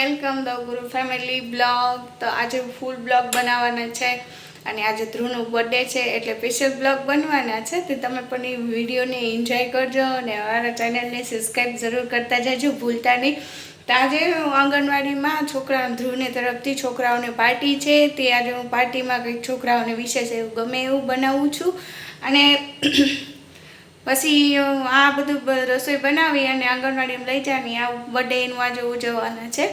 Welcome the Guru family blog. તો આજે ફૂલ blog બનાવવાના છે અને આજે ધ્રુવનો બર્થડે છે એટલે સ્પેશિયલ બ્લોગ બનવાના છે. તે તમે પણ એ વિડીયોને એન્જોય કરજો અને અમારા ચેનલને સબસ્ક્રાઈબ જરૂર કરતા જજો, ભૂલતા નહીં. તો આજે હું આંગણવાડીમાં છોકરા ધ્રુવને તરફથી છોકરાઓને પાર્ટી છે. તે આજે હું પાર્ટીમાં કંઈક છોકરાઓને વિશેષ એવું ગમે એવું બનાવું છું. અને પછી આ બધું રસોઈ બનાવી અને આંગણવાડીમાં લઈ જવાની આ બર્થડે એનું આજે ઉજવવાના છે.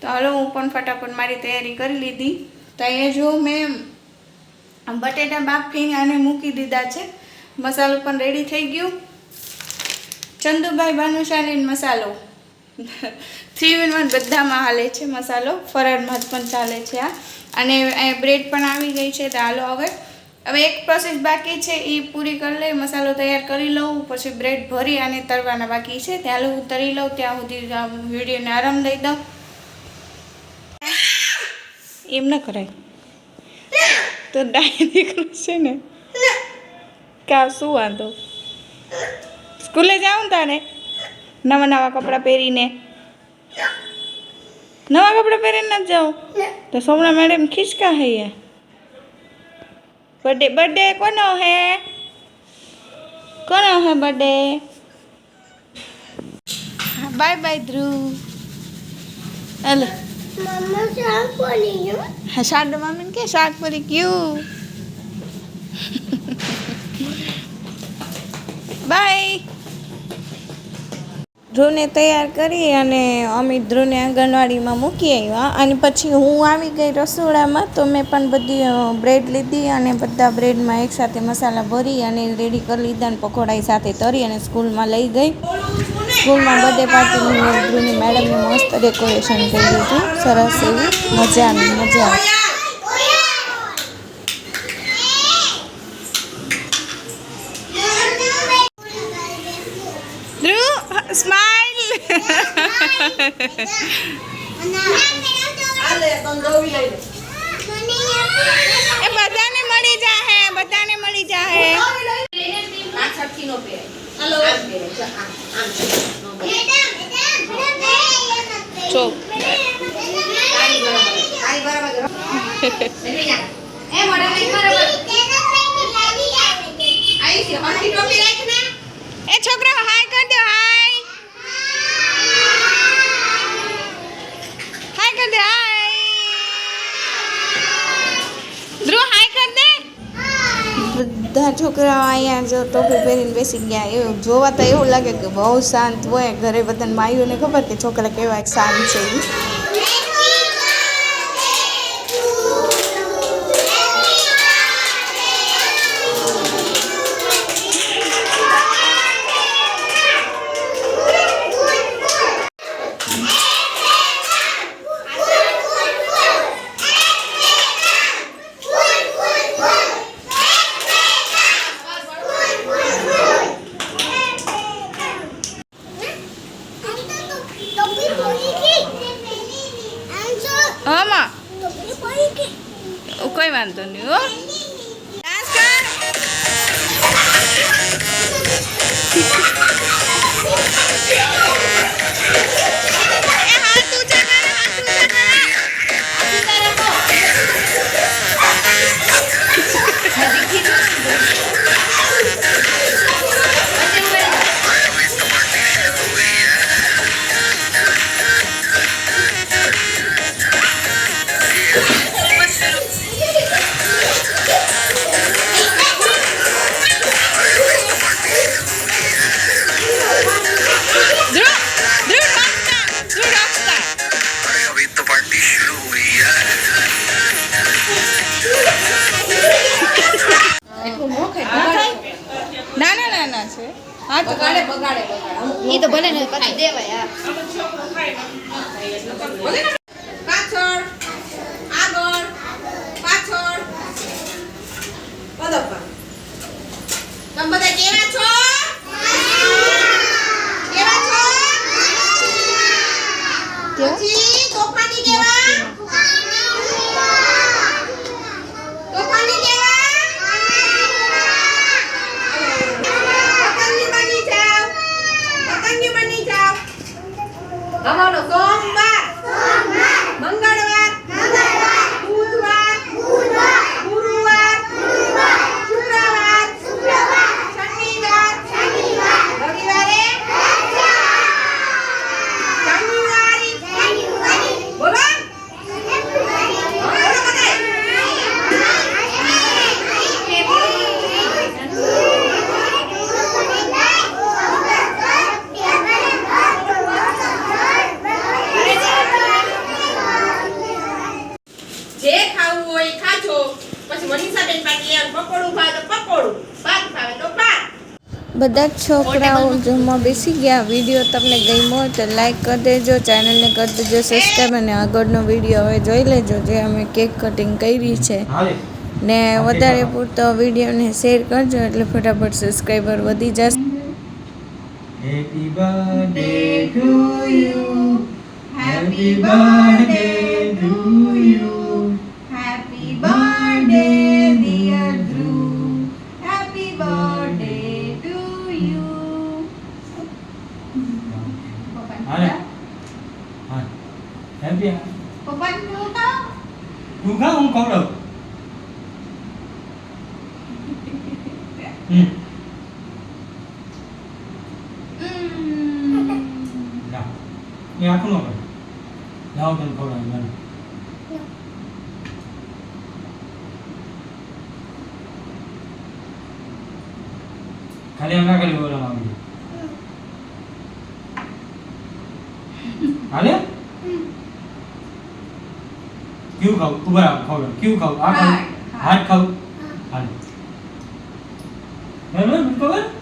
તો હાલો, હું પણ ફટાફટ મારી તૈયારી કરી લીધી. તો અહીંયા જો મેં બટેટા બાફીને આને મૂકી દીધા છે. મસાલો પણ રેડી થઈ ગયો. ચંદુભાઈ ભાનુશાલીન મસાલો. થ્રી ઇન વન બધામાં હાલે છે મસાલો. ફરાળમાં પણ ચાલે છે આ. અને બ્રેડ પણ આવી ગઈ છે. તો હાલો, હવે હવે એક પ્રોસેસ બાકી છે એ પૂરી કરી લઈ, મસાલો તૈયાર કરી લઉં, પછી બ્રેડ ભરી અને તળવાના બાકી છે. ત્યાં હું તરી લઉં, ત્યાં સુધી વિડીયોને આરામ દઈ દઉં. એમ ન કરાય. તો ડાય દીકરું છે ને કા શું વાંધો? સ્કૂલે જાઉં તારે? નવા નવા કપડાં પહેરીને? નવા કપડાં પહેરીને જ જાઉં? તો સોમણા મેડમ ખીચકા હે ये બર્થડે બર્થડે કોનો હે કોનો હે birthday bye bye Dhruv hello હા શાક મમ્મીને કે શાક પૂરી ક્યું બાય ધ્રુવને તૈયાર કરી અને અમિત ધ્રુવને આંગણવાડીમાં મૂકી આવ્યા. અને પછી હું આવી ગઈ રસોડામાં તો મેં પણ બધી બ્રેડ લીધી અને બધા બ્રેડમાં એકસાથે મસાલા ભરી અને રેડી કરી લીધા અને પકોડાઈ સાથે તરી અને સ્કૂલમાં લઈ ગઈ. સ્કૂલમાં બર્થડે પાર્ટીની ધ્રુવની મેડમને મસ્ત ડેકોરેશન કર્યું હતું સરસ એવી મજા મજા ધ્રુવ એ બધાને મળી જાહે બધાને મળી જાહે. ચો એ છોકરા હાય કર દો હાય હાય કર દે હાય ધ્રુવ હાય કર દે બધા છોકરાઓ અહીંયા જો ટોપી પહેરીને બેસી ગયા, એવું જોવા તો એવું લાગે કે બહુ શાંત હોય ઘરે બધાને માયુને ખબર કે છોકરા કેવા શાંત છે આમાં ટોપી પડી ગઈ કોઈ વાંધો નહીં હો ડાન્સ કર છે. હા તો એ તો ભલે ને પછી દેવાય પાછળ આગળ પાછળ પદપ તમે બધા કેવા છો કેવા છો પછી તોફાની કેવા તોફાની કેવા પતંગી બની જાવ પતંગી બની જાવ સોમવાર બધા જ છોકરાઓ જમવા બેસી ગયા. વીડિયો તમને ગમ્યો હોય તો લાઈક કરી દેજો ચેનલને કરી દેજો સબસ્ક્રાઈબ અને આગળનો વીડિયો હવે જોઈ લેજો જે અમે કેક કટિંગ કરી છે. ને વધારે પૂરતો વિડીયોને શેર કરજો એટલે ફટાફટ સબસ્ક્રાઈબર વધી જશે. Happy birthday to you happy birthday to you એ આખું ન કર લાવ તને ખવડાવું મને ખાલી એમ ના કરી બોલવા માંગુ હાલે કેવું ખાવું ઊભા ખવડાવ કેવું ખાવું આ ખાવું હાથ ખાવું હાલે બરાબર ખબર